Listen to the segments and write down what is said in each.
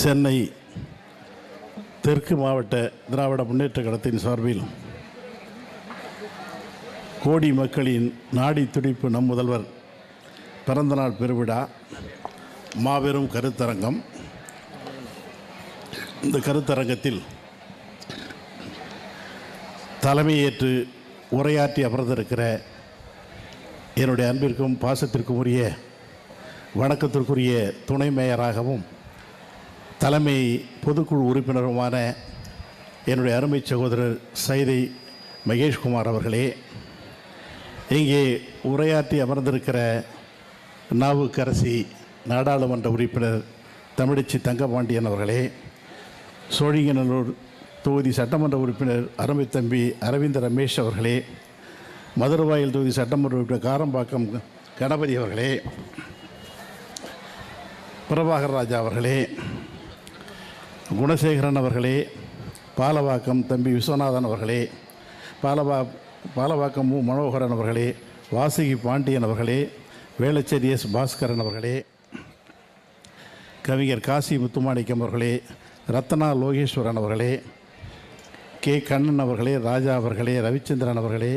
சென்னை தெற்கு மாவட்ட திராவிட முன்னேற்ற கழகத்தின் சார்பில் கோடி மக்களின் நாடி துடிப்பு நம் முதல்வர் பிறந்தநாள் பெருவிழா மாபெரும் கருத்தரங்கம். இந்த கருத்தரங்கத்தில் தலைமையேற்று உரையாற்றி அமர்ந்திருக்கிற என்னுடைய அன்பிற்கும் பாசத்திற்கும் உரிய வணக்கத்திற்குரிய துணை மேயராகவும் தலைமை பொதுக்குழு உறுப்பினருமான என்னுடைய அருமை சகோதரர் சைதை மகேஷ்குமார் அவர்களே இங்கே உரையாற்றி அமர்ந்திருக்கிற நாவுக்கரசி நாடாளுமன்ற உறுப்பினர் தமிழச்சி தங்கபாண்டியன் அவர்களே சோழிங்கநல்லூர் தொகுதி சட்டமன்ற உறுப்பினர் அருமை தம்பி அரவிந்த் ரமேஷ் அவர்களே மதுரவாயில் தொகுதி சட்டமன்ற உறுப்பினர் காரம்பாக்கம் கணபதி அவர்களே பிரபாகர் ராஜா அவர்களே குணசேகரன் அவர்களே பாலவாக்கம் தம்பி விஸ்வநாதன் அவர்களே பாலவா பாலவாக்கம் மு மனோகரன் அவர்களே வாசுகி பாண்டியன் அவர்களே வேளச்சேரி எஸ் பாஸ்கரன் அவர்களே கவிஞர் காசி முத்துமாணிக்கம் அவர்களே ரத்னா லோகேஸ்வரன் அவர்களே கே கண்ணன் அவர்களே ராஜா அவர்களே ரவிச்சந்திரன் அவர்களே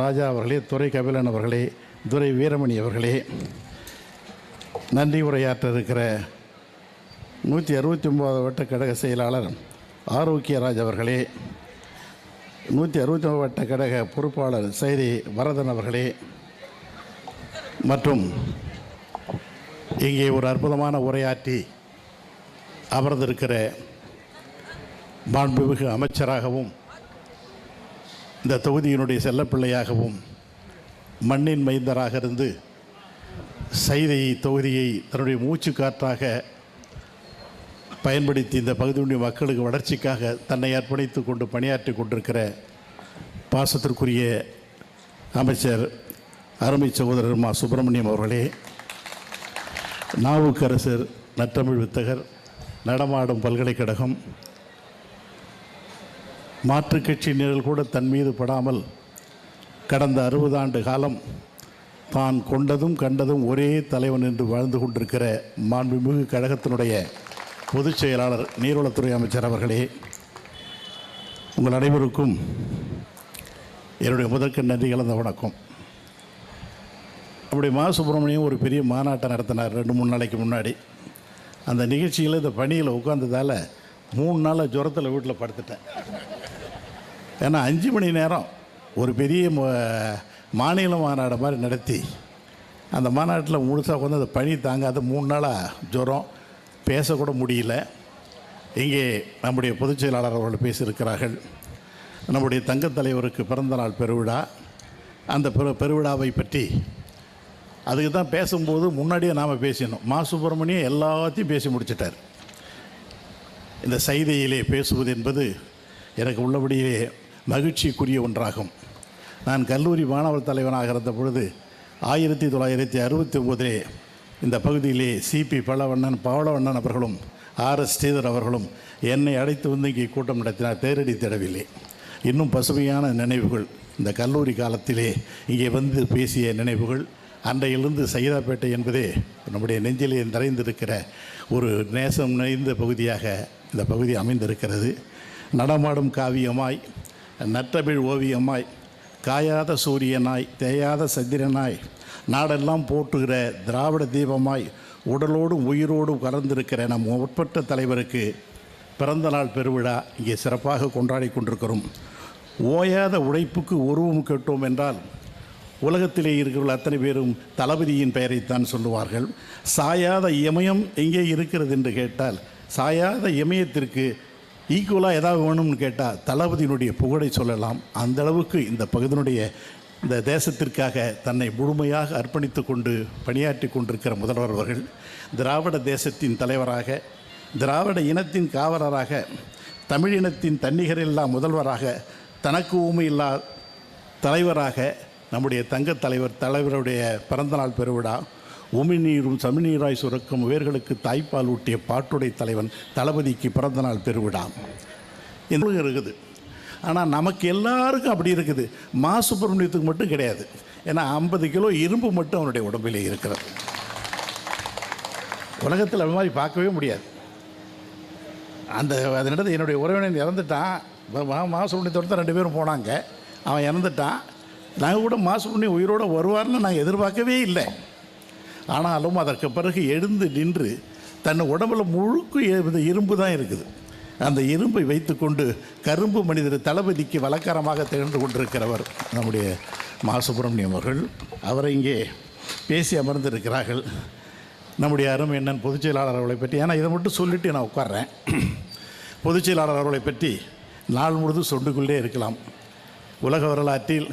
ராஜா அவர்களே துரை கபிலன் அவர்களே துரை வீரமணி அவர்களே நன்றி உரையாற்ற இருக்கிற நூற்றி அறுபத்தி ஒம்பது வட்ட கழக செயலாளர் ஆரோக்கியராஜ் அவர்களே நூற்றி அறுபத்தி ஒன்பது வட்ட கழக பொறுப்பாளர் சைரி வரதன் அவர்களே மற்றும் இங்கே ஒரு அற்புதமான உரையாற்றி அமர்ந்திருக்கிற மாண்புமிகு அமைச்சராகவும் இந்த தொகுதியினுடைய செல்லப்பிள்ளையாகவும் மண்ணின் மைந்தராக இருந்து சைதை தொகுதியை தன்னுடைய மூச்சு காற்றாக பயன்படுத்தி இந்த பகுதியுடைய மக்களுக்கு வளர்ச்சிக்காக தன்னை அர்ப்பணித்து கொண்டு பணியாற்றி கொண்டிருக்கிற பாசத்திற்குரிய அமைச்சர் அருமை சகோதரர் மா சுப்பிரமணியம் அவர்களே நாவுக்கரசர் நற்றமிழ் வித்தகர் நடமாடும் பல்கலைக்கழகம் மாற்றுக் கட்சி நிழல் கூட தன் மீது படாமல் கடந்த அறுபது ஆண்டு காலம் தான் கொண்டதும் கண்டதும் ஒரே தலைவன் என்று வாழ்ந்து கொண்டிருக்கிற மாண்புமிகு கழகத்தினுடைய பொதுச் செயலாளர் நீர்வளத்துறை அமைச்சர் அவர்களே உங்கள் அனைவருக்கும் என்னுடைய முதற்கு நன்றி கலந்த வணக்கம். அப்படி மா சுப்பிரமணியம் ஒரு பெரிய மாநாட்டை நடத்தினார் ரெண்டு மூணு நாளைக்கு முன்னாடி. அந்த நிகழ்ச்சியில் இந்த பணியில் உட்காந்ததால் மூணு நாளாக ஜுரத்தில் வீட்டில் படுத்துட்டேன். ஏன்னா அஞ்சு மணி நேரம் ஒரு பெரிய ம- மாநில மாநாடு மாதிரி நடத்தி அந்த மாநாட்டில் முழுசாக உட்காந்து அந்த பனி தாங்காத மூணு நாளாக ஜுரம் பேசக்கூட முடியல. இங்கே நம்முடைய பொதுச் செயலாளர் அவர்கள் பேசியிருக்கிறார்கள். நம்முடைய தங்கத் தலைவருக்கு பிறந்தநாள் பெருவிழா. அந்த பெரு பெருவிழாவை பற்றி அதுக்கு தான் பேசும்போது முன்னாடியே நாம் பேசினோம். மா சுப்பிரமணியம் எல்லாத்தையும் பேசி முடிச்சிட்டார். இந்த செய்தியிலே பேசுவது என்பது எனக்கு உள்ளபடியே மகிழ்ச்சிக்குரிய ஒன்றாகும். நான் கல்லூரி மாணவர் தலைவனாக இருந்த பொழுது ஆயிரத்தி தொள்ளாயிரத்தி அறுபத்தி ஒம்போதிலே இந்த பகுதியிலே சிபி பழவண்ணன் பவளவண்ணன் அவர்களும் ஆர்எஸ் ஸ்ரீதர் அவர்களும் என்னை அழைத்து வந்து இங்கே கூட்டம் நடத்தினார். தேரடி தேடவில்லை. இன்னும் பசுமையான நினைவுகள். இந்த கல்லூரி காலத்திலே இங்கே வந்து பேசிய நினைவுகள் அன்றையிலிருந்து சைதாப்பேட்டை என்பதே நம்முடைய நெஞ்சிலே நிறைந்திருக்கிற ஒரு நேசம் நிறைந்த பகுதியாக இந்த பகுதி அமைந்திருக்கிறது. நடமாடும் காவியமாய் நற்றமிழ் ஓவியமாய் காயாத சூரியனாய் தேயாத சந்திரனாய் நாடெல்லாம் போற்றுகிற திராவிட தீபமாய் உடலோடும் உயிரோடும் கலந்திருக்கிற நம் உட்பட்ட தலைவருக்கு பிறந்த நாள் பெருவிழா இங்கே சிறப்பாக கொண்டாடி கொண்டிருக்கிறோம். ஓயாத உழைப்புக்கு உருவம் கேட்டோம் என்றால் உலகத்திலே இருக்கிற அத்தனை பேரும் தளபதியின் பெயரைத்தான் சொல்லுவார்கள். சாயாத இமயம் எங்கே இருக்கிறது என்று கேட்டால் சாயாத இமயத்திற்கு ஈக்குவலாக ஏதாவது வேணும்னு கேட்டால் தளபதியினுடைய புகழை சொல்லலாம். அந்த அளவுக்கு இந்த பகுதியினுடைய இந்த தேசத்திற்காக தன்னை முழுமையாக அர்ப்பணித்து கொண்டு பணியாற்றி கொண்டிருக்கிற முதல்வர் அவர்கள் திராவிட தேசத்தின் தலைவராக திராவிட இனத்தின் காவலராக தமிழ் இனத்தின் தன்னிகரில்லா முதல்வராக தனக்கு ஊமையில்லா தலைவராக நம்முடைய தங்கத் தலைவர் தலைவருடைய பிறந்தநாள் பெருவிழா உமிழ்நீரும் சமிநீராய் சுரக்கும் உயர்களுக்கு தாய்ப்பால் ஊட்டிய பாட்டுடை தலைவன் தளபதிக்கு பிறந்தநாள் பெருவிழா. இந்த இருக்குது. ஆனால் நமக்கு எல்லாருக்கும் அப்படி இருக்குது. மா சுப்பிரமணியத்துக்கு மட்டும் கிடையாது. ஏன்னா ஐம்பது கிலோ இரும்பு மட்டும் அவனுடைய உடம்பிலே இருக்கிறது. உலகத்தில் அது மாதிரி பார்க்கவே முடியாது. அந்த அதனிடத்து என்னுடைய உறவினன் இறந்துட்டான். வ- மா- தான் ரெண்டு பேரும் போனாங்க. அவன் இறந்துட்டான். நாங்கள் கூட மாசுபுண்ணி உயிரோடு வருவார்னு நாங்கள் எதிர்பார்க்கவே இல்லை. ஆனாலும் அதற்கு பிறகு எழுந்து நின்று தன் உடம்புல முழுக்க இந்த இரும்பு தான் இருக்குது. அந்த இரும்பை வைத்துக்கொண்டு கரும்பு மனிதர் தளபதிக்கு வழக்கரமாக திகழ்ந்து கொண்டிருக்கிறவர் நம்முடைய மா சுப்பிரமணியம் அவர்கள் அவரை இங்கே பேசி அமர்ந்திருக்கிறார்கள். நம்முடைய அருமை என்னன் பொதுச் செயலாளர் அவர்களை பற்றி. ஏன்னா இதை மட்டும் சொல்லிட்டு நான் உட்கார்றேன். பொதுச் செயலாளர் அவர்களை பற்றி நாள் முழுதும் சொல்லிக்கொண்டே இருக்கலாம். உலக வரலாற்றில்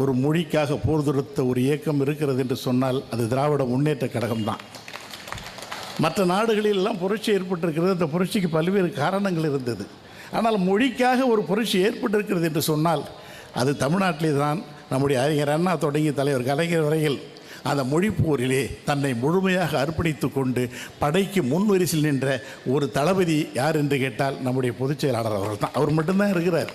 ஒரு மொழிக்காக போர் தொடுத்த ஒரு இயக்கம் இருக்கிறது என்று சொன்னால் அது திராவிட முன்னேற்ற கழகம் தான் மற்ற நாடுகளிலெல்லாம் புரட்சி ஏற்பட்டிருக்கிறது. அந்த புரட்சிக்கு பல்வேறு காரணங்கள் இருந்தது. ஆனால் மொழிக்காக ஒரு புரட்சி ஏற்பட்டிருக்கிறது என்று சொன்னால் அது தமிழ்நாட்டிலே தான் நம்முடைய அறிஞர் அண்ணா தொடங்கி தலைவர் கலைஞர் வரையில் அந்த மொழிப்போரிலே தன்னை முழுமையாக அர்ப்பணித்து கொண்டு படைக்கு முன்வரிசையில் நின்ற ஒரு தளபதி யார் என்று கேட்டால் நம்முடைய பொதுச் செயலாளர் அவர்கள் தான் அவர் மட்டும்தான் இருக்கிறார்.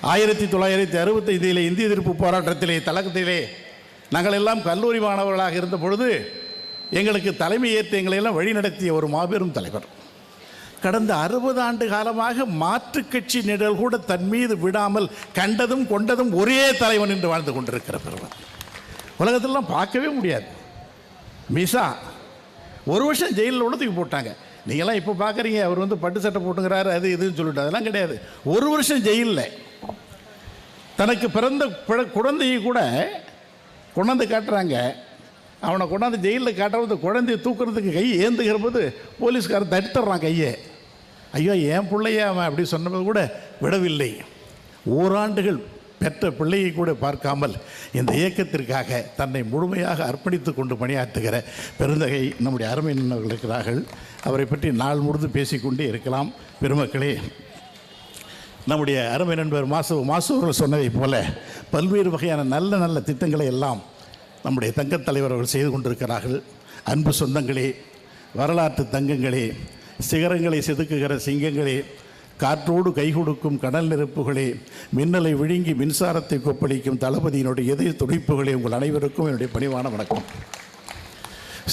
ஆயிரத்தி தொள்ளாயிரத்தி அறுபத்தைந்திலே இந்திய எதிர்ப்பு போராட்டத்திலே தலகத்திலே நாங்கள் எல்லாம் கல்லூரி மாணவர்களாக இருந்த பொழுது எங்களுக்கு தலைமை ஏற்று எங்களை எல்லாம் வழிநடத்திய ஒரு மாபெரும் தலைவர். கடந்த அறுபது ஆண்டு காலமாக மாற்று கட்சி நிழல் கூட தன் மீது விடாமல் கண்டதும் கொண்டதும் ஒரே தலைவன் என்று வாழ்ந்து கொண்டிருக்கிற பெருவர் உலகத்திலலாம் பார்க்கவே முடியாது. மிசா ஒரு வருஷம் ஜெயிலில் உள்ள போட்டாங்க. நீங்களாம் இப்போ பார்க்குறீங்க அவர் வந்து பட்டு சட்டை போட்டுங்கிறாரு அது இதுன்னு சொல்லிட்டு அதெல்லாம் கிடையாது. ஒரு வருஷம் ஜெயிலில் தனக்கு பிறந்த பிற- குழந்தையை கூட கொண்டாந்து காட்டுறாங்க. அவனை கொண்டாந்து ஜெயிலில் காட்டுறது குழந்தையை தூக்குறதுக்கு கை ஏந்துகிற போது போலீஸ்காரன் தடுத்துடுறான் கையை. ஐயோ என் பிள்ளைய அவன் அப்படி சொன்னபோது கூட விடவில்லை. ஓராண்டுகள் பெற்ற பிள்ளையை கூட பார்க்காமல் இந்த இயக்கத்திற்காக தன்னை முழுமையாக அர்ப்பணித்து கொண்டு பணியாற்றுகிற பெருந்தகை நம்முடைய அருமை நின்றவர்கள் இருக்கிறார்கள். அவரை பற்றி நாள் முழுதும் பேசிக்கொண்டே இருக்கலாம். பெருமக்களே நம்முடைய அருமை நண்பர் மாசு மாசு அவர்கள் சொன்னதைப் போல பல்வேறு வகையான நல்ல நல்ல திட்டங்களை எல்லாம் நம்முடைய தங்கத் தலைவர் அவர்கள் செய்து கொண்டிருக்கிறார்கள். அன்பு சொந்தங்களே வரலாற்று தங்கங்களே சிகரங்களை செதுக்குகிற சிங்கங்களே காற்றோடு கை கொடுக்கும் கடல் நெருப்புகளே மின்னலை விழுங்கி மின்சாரத்தை கொப்பளிக்கும் தளபதியினுடைய இதய துடிப்புகளே உங்கள் அனைவருக்கும் என்னுடைய பணிவான வணக்கம்.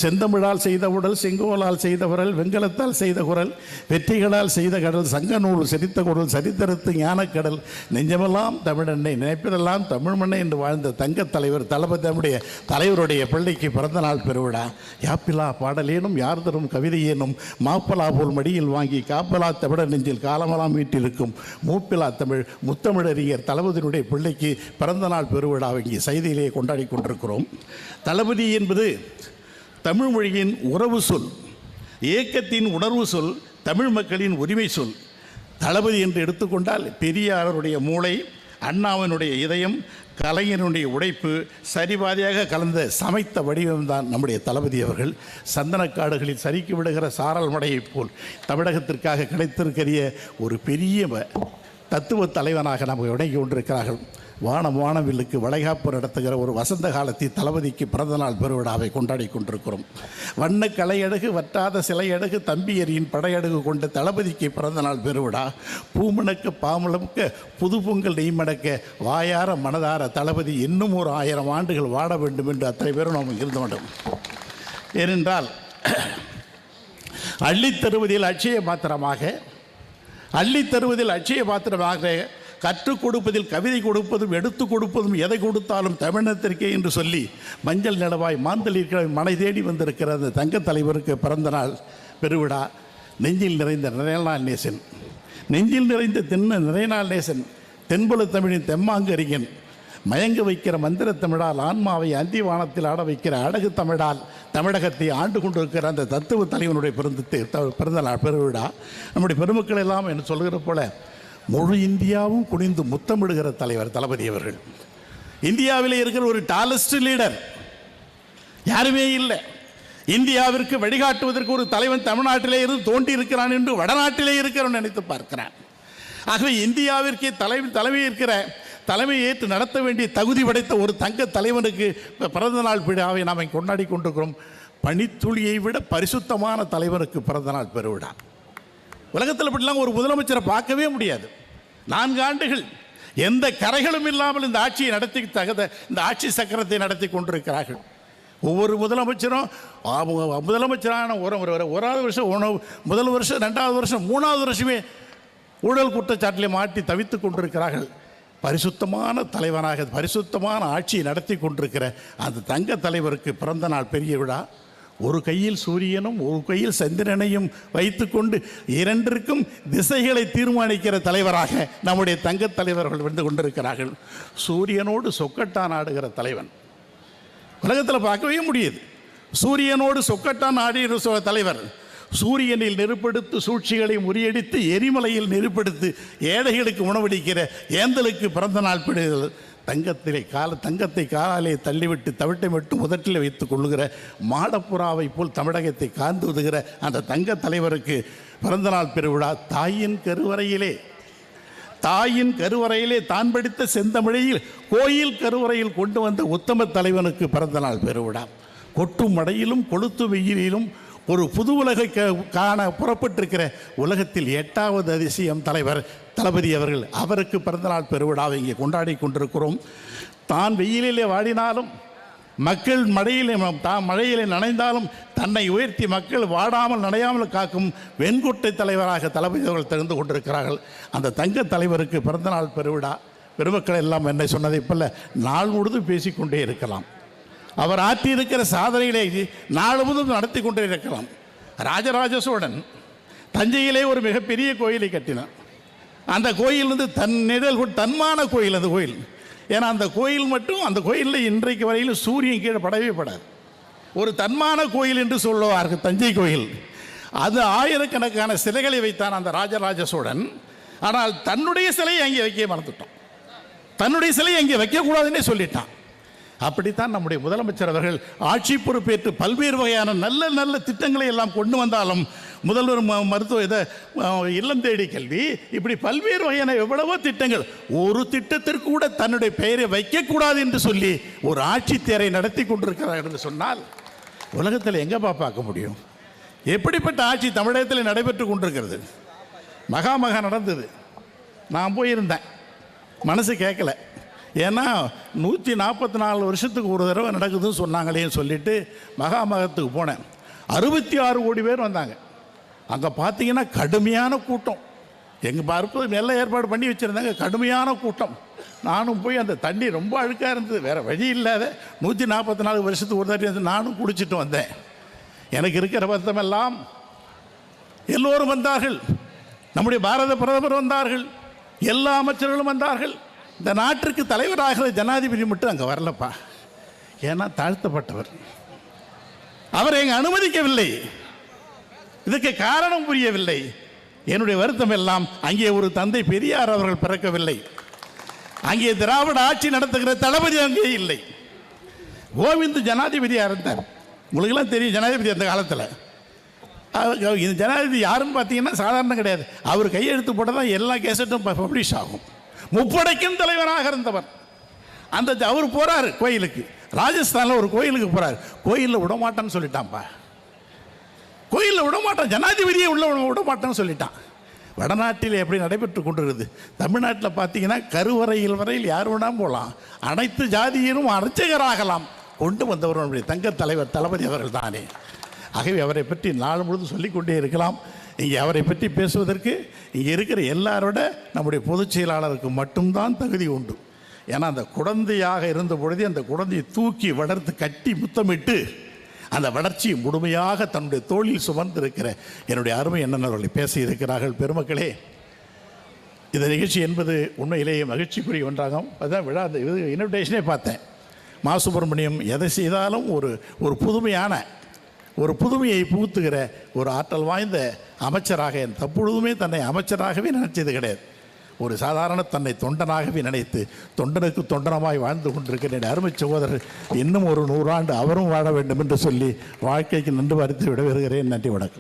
செந்தமிழால் செய்த உடல் செங்கோலால் செய்த குரல் வெங்கலத்தால் செய்த குரல் வெற்றிகளால் செய்த கடல் சங்க நூல் செரித்த குரல் சரித்திரத்து ஞானக்கடல் நெஞ்சமெல்லாம் தமிழெண்ணை நினைப்பதெல்லாம் தமிழ் மண்ணை என்று வாழ்ந்த தங்கத் தலைவர் தளபதி நம்முடைய தலைவருடைய பிள்ளைக்கு பிறந்த நாள் பெருவிழா. யாப்பிலா பாடலேனும் யார் தரும் கவிதையேனும் மாப்பலா போல் மடியில் வாங்கி காப்பலா தமிழர் நெஞ்சில் காலமெல்லாம் வீட்டிருக்கும் மூப்பிலா தமிழ் முத்தமிழறிஞர் தளபதியினுடைய பிள்ளைக்கு பிறந்த நாள் பெருவிழா இங்கே செய்தியிலே கொண்டாடி கொண்டிருக்கிறோம். தளபதி என்பது தமிழ் மொழியின் உறவு சொல் ஏக்கத்தின் உணர்வு சொல் தமிழ் மக்களின் உரிமை சொல். தளபதி என்று எடுத்துக்கொண்டால் பெரியாருடைய மூளை அண்ணாவினுடைய இதயம் கலைஞனுடைய உடைப்பு சரிபாதியாக கலந்த சமைத்த வடிவம்தான் நம்முடைய தளபதி அவர்கள். சந்தனக்காடுகளில் சறுக்கி விடுகிற சாரல் மடையைப் போல் தமிழகத்திற்காக கிடைத்திருக்கிற ஒரு பெரிய வ- தத்துவ தலைவனாக நமக்கு விளங்கி கொண்டிருக்கிறார்கள். வானம் வானவில்லுக்கு வளைகாப்பு நடத்துகிற ஒரு வசந்த காலத்தில் தளபதிக்கு பிறந்தநாள் பெருவிழாவை கொண்டாடி கொண்டிருக்கிறோம். வண்ண கலையழகு வற்றாத சிலையழகு தம்பியரின் படையழகு கொண்ட தளபதிக்கு பிறந்தநாள் பெருவிழா. பூமணக்க பாமளமுக்க புது பொங்கல் நெய்மடக்க வாயார மனதார தளபதி இன்னும் ஒரு ஆயிரம் ஆண்டுகள் வாட வேண்டும் என்று அத்தனை பேரும் நாம் இருந்து வேண்டும் ஏனென்றால் அள்ளித் தருவதில் அட்சய பாத்திரமாக அள்ளித் தருவதில் அட்சய பாத்திரமாக கற்றுக் கொடுப்பதில் கவிதை கொடுப்பதும் எடுத்துக் கொடுப்பதும் எதை கொடுத்தாலும் தமிழினத்திற்கே என்று சொல்லி மஞ்சள் நிலவாய் மாந்தளிர்களை மனை தேடி வந்திருக்கிற அந்த தங்கத் தலைவருக்கு பிறந்த நாள் பெருவிழா. நெஞ்சில் நிறைந்த நிறைநாள் நேசன். நெஞ்சில் நிறைந்த தென்ன நிறைநாள் நேசன். தென்புல தமிழின் தெம்மாங்கறிஞன் மயங்க வைக்கிற மந்திர தமிழால் ஆன்மாவை அந்திவானத்தில் ஆட வைக்கிற அழகு தமிழால் தமிழகத்தை ஆண்டு கொண்டிருக்கிற அந்த தத்துவ தலைவனுடைய பிறந்த பிறந்த நாள் பெருவிழா. நம்முடைய பெருமக்கள் எல்லாம் என்று சொல்கிற போல முழு இந்தியாவும் குனிந்து முத்தமிடுகிற தலைவர் தளபதி அவர்கள். இந்தியாவில் இருக்கிற ஒரு டாலஸ்ட் லீடர் யாருமே இல்லை. இந்தியாவிற்கு வழிகாட்டுவதற்கு ஒரு தலைவன் தமிழ்நாட்டிலே இருந்து தோண்டி இருக்கிறான் என்று வடநாட்டிலே இருக்கிறவன் நினைத்து பார்க்கிறான். ஆகவே இந்தியாவிற்கே தலைமை தலைமை இருக்கிற தலைமை ஏற்று நடத்த வேண்டிய தகுதி படைத்த ஒரு தங்க தலைவனுக்கு பிறந்த நாள் விழாவை நாம் கொண்டாடி கொண்டிருக்கிறோம். பனித்துளியை விட பரிசுத்தமான தலைவனுக்கு பிறந்த நாள் பெருவிழா. உலகத்தில் இப்படிலாம் ஒரு முதலமைச்சரை பார்க்கவே முடியாது. நான்கு ஆண்டுகள் எந்த கரைகளும் இல்லாமல் இந்த ஆட்சியை நடத்தி தகுந்த இந்த ஆட்சி சக்கரத்தை நடத்தி கொண்டிருக்கிறார்கள். ஒவ்வொரு முதலமைச்சரும் அவங்க முதலமைச்சரான ஒரு ஒரு வருஷம் உணவு முதல் வருஷம் ரெண்டாவது வருஷம் மூணாவது வருஷமே ஊழல் குற்றச்சாட்டிலே மாட்டி தவித்துக் கொண்டிருக்கிறார்கள். பரிசுத்தமான தலைவனாக பரிசுத்தமான ஆட்சியை நடத்தி கொண்டிருக்கிற அந்த தங்க தலைவருக்கு பிறந்த நாள் பெரிய விழா. ஒரு கையில் சூரியனும் ஒரு கையில் சந்திரனையும் வைத்துக்கொண்டு இரண்டிற்கும் திசைகளை தீர்மானிக்கிற தலைவராக நம்முடைய தங்கத் தலைவர்கள் வந்து கொண்டிருக்கிறார்கள். சூரியனோடு சொக்கட்டான் ஆடுகிற தலைவன். உலகத்தில் பார்க்கவே முடியுது. சூரியனோடு சொக்கட்டான் ஆடுகிற சொ- தலைவர். சூரியனில் நெருப்படுத்து சூழ்ச்சிகளை முறியடித்து எரிமலையில் நெருப்படுத்து ஏழைகளுக்கு உணவளிக்கிற ஏந்தலுக்கு பிறந்த நாள் பிடிதல் தங்கத்திலே கால தங்கத்தை காலாலே தள்ளிவிட்டு தவிட்டை மட்டும் முதட்டில் வைத்துக் கொள்ளுகிற மாடப்புறாவை போல் தமிழகத்தை காந்து உதுகிற அந்த தங்க தலைவருக்கு பிறந்தநாள் பெருவிழா தாயின் கருவறையிலே. தாயின் கருவறையிலே தான் படித்த செந்தமிழையில் கோயில் கருவறையில் கொண்டு வந்த உத்தம தலைவனுக்கு பிறந்த நாள் பெருவிழா. கொட்டும் மடையிலும் கொளுத்து வெயிலிலும் ஒரு புது உலகை க- காண புறப்பட்டிருக்கிற உலகத்தில் எட்டாவது அதிசயம் தலைவர் தளபதி அவர்கள். அவருக்கு பிறந்தநாள் பெருவிழாவை இங்கே கொண்டாடி கொண்டிருக்கிறோம். தான் வெயிலிலே வாடினாலும் மக்கள் மழையிலே தான் மழையிலே நனைந்தாலும் தன்னை உயர்த்தி மக்கள் வாடாமல் நனையாமல் காக்கும் வெண்குட்டை தலைவராக தளபதி அவர்கள் தெரிந்து கொண்டிருக்கிறார்கள். அந்த தங்க தலைவருக்கு பிறந்தநாள் பெருவிழா. பெருமக்கள் எல்லாம் என்னை சொன்னதைப் போல நாள் முழுதும் பேசிக்கொண்டே இருக்கலாம். அவர் ஆற்றியிருக்கிற சாதனைகளை நாலு முதல் நடத்தி கொண்டே இருக்கலாம். ராஜராஜ சோழன் தஞ்சையிலே ஒரு மிகப்பெரிய கோயிலை கட்டினான். அந்த கோயில் வந்து தன் நிழல் தன்மான கோயில் அந்த கோயில். ஏன்னா அந்த கோயில் மட்டும் அந்த கோயிலில் இன்றைக்கு வரையிலும் சூரியன் கீழே படவே படாது. ஒரு தன்மான கோயில் என்று சொல்லுவார்கள் தஞ்சை கோயில். அது ஆயிரக்கணக்கான சிலைகளை வைத்தான் அந்த ராஜராஜ சோழன் ஆனால் தன்னுடைய சிலையை அங்கே வைக்க மறந்துட்டோம் தன்னுடைய சிலையை அங்கே வைக்கக்கூடாதுன்னே சொல்லிட்டான். அப்படித்தான் நம்முடைய முதலமைச்சர் அவர்கள் ஆட்சி பொறுப்பேற்று பல்வேறு வகையான நல்ல நல்ல திட்டங்களை எல்லாம் கொண்டு வந்தாலும் முதல்வர் ம- மருத்துவ இதை இல்லம் தேடி கல்வி இப்படி பல்வேறு வகையான எவ்வளவோ திட்டங்கள் ஒரு திட்டத்திற்கு கூட தன்னுடைய பெயரை வைக்கக்கூடாது என்று சொல்லி ஒரு ஆட்சி தேரை நடத்தி கொண்டிருக்கிறார் என்று சொன்னால் உலகத்தில் எங்கப்பா பார்க்க முடியும்? எப்படிப்பட்ட ஆட்சி தமிழகத்தில் நடைபெற்று கொண்டிருக்கிறது? மகா மகா நடந்தது. நான் போயிருந்தேன். மனசு கேட்கல. ஏன்னா நூற்றி நாற்பத்தி நாலு வருஷத்துக்கு ஒரு தடவை நடக்குதுன்னு சொன்னாங்களேன்னு சொல்லிட்டு மகாமகத்துக்கு போனேன். அறுபத்தி ஆறு கோடி பேர் வந்தாங்க. அங்கே பார்த்தீங்கன்னா கடுமையான கூட்டம். எங்கள் பார்ப்பது நல்ல ஏற்பாடு பண்ணி வச்சுருந்தாங்க. கடுமையான கூட்டம். நானும் போய் அந்த தண்ணி ரொம்ப அழுக்காக இருந்தது. வேறு வழி இல்லாத நூற்றி நாற்பத்தி நாலு வருஷத்துக்கு ஒரு தடவை வந்து நானும் குடிச்சிட்டு வந்தேன். எனக்கு இருக்கிற பத்தமெல்லாம் எல்லோரும் வந்தார்கள். நம்முடைய பாரத பிரதமர் வந்தார்கள். எல்லா அமைச்சர்களும் வந்தார்கள். இந்த நாட்டிற்கு தலைவராகிற ஜனாதிபதி மட்டும் அங்கே வரலப்பா. ஏன்னா தாழ்த்தப்பட்டவர். அவர் எங்க அனுமதிக்கவில்லை. இதுக்கு காரணம் புரியவில்லை. என்னுடைய வருத்தம் எல்லாம் அங்கே ஒரு தந்தை பெரியார் அவர்கள் பிறக்கவில்லை. அங்கே திராவிட ஆட்சி நடத்துகிற தளபதி அங்கே இல்லை. கோவிந்த் ஜனாதிபதியாக இருந்தார். உங்களுக்கெல்லாம் தெரியும் ஜனாதிபதி அந்த காலத்தில். இந்த ஜனாதிபதி யாருன்னு பார்த்தீங்கன்னா சாதாரணம் கிடையாது. அவர் கையெழுத்து போட்டால் தான் எல்லா கேசட்டும் பப்ளிஷ் ஆகும். முப்படைக்கும் தலைவராக இருந்தவர். அந்த அவர் போறாரு கோயிலுக்கு. ராஜஸ்தானில் ஒரு கோயிலுக்கு போறாரு. கோயிலில் விடமாட்டேன்னு சொல்லிட்டான்ப்பா. கோயிலில் விடமாட்டான். ஜனாதிபதியே உள்ள விடமாட்டேன்னு சொல்லிட்டான். வடநாட்டில் எப்படி நடைபெற்று கொண்டிருக்குது? தமிழ்நாட்டில் பார்த்தீங்கன்னா கருவறையில் வரையில் யார் வேணாலும் போகலாம் அனைத்து ஜாதியிலும் அர்ச்சகராகலாம். கொண்டு வந்தவர் நம்முடைய தங்க தலைவர் தளபதி அவர்கள் தானே. ஆகவே அவரை பற்றி நாள் முழுதும் சொல்லிக்கொண்டே இருக்கலாம். இங்கே அவரை பற்றி பேசுவதற்கு இங்கே இருக்கிற எல்லாரோட நம்முடைய பொதுச் செயலாளருக்கு மட்டும்தான் தகுதி உண்டு. ஏன்னா அந்த குழந்தையாக இருந்த பொழுதே அந்த குழந்தையை தூக்கி வளர்த்து கட்டி முத்தமிட்டு அந்த வளர்ச்சியை முழுமையாக தன்னுடைய தோளில் சுமந்திருக்கிற என்னுடைய அருமை என்னென்னவர்களை பேசியிருக்கிறார்கள். பெருமக்களே இந்த நிகழ்ச்சி என்பது உண்மையிலேயே மகிழ்ச்சிக்குரிய ஒன்றாகும். அதுதான் விழா அந்த இது இன்விடேஷனே பார்த்தேன். மா சுப்பிரமணியம் எதை செய்தாலும் ஒரு ஒரு புதுமையான ஒரு புதுமையை புகுத்துகிற ஒரு ஆற்றல் வாய்ந்த அமைச்சராக என் தப்பொழுதுமே தன்னை அமைச்சராகவே நினைச்சது கிடையாது ஒரு சாதாரண தன்னை தொண்டனாகவே நினைத்து தொண்டனுக்கு தொண்டனமாய் வாழ்ந்து கொண்டிருக்கிறேன் அருமை சகோதரர் இன்னும் ஒரு நூறாண்டு அவரும் வாழ வேண்டும் என்று சொல்லி வாழ்க்கைக்கு நன்று வருத்தி விட வருகிறேன் நன்றி வணக்கம்.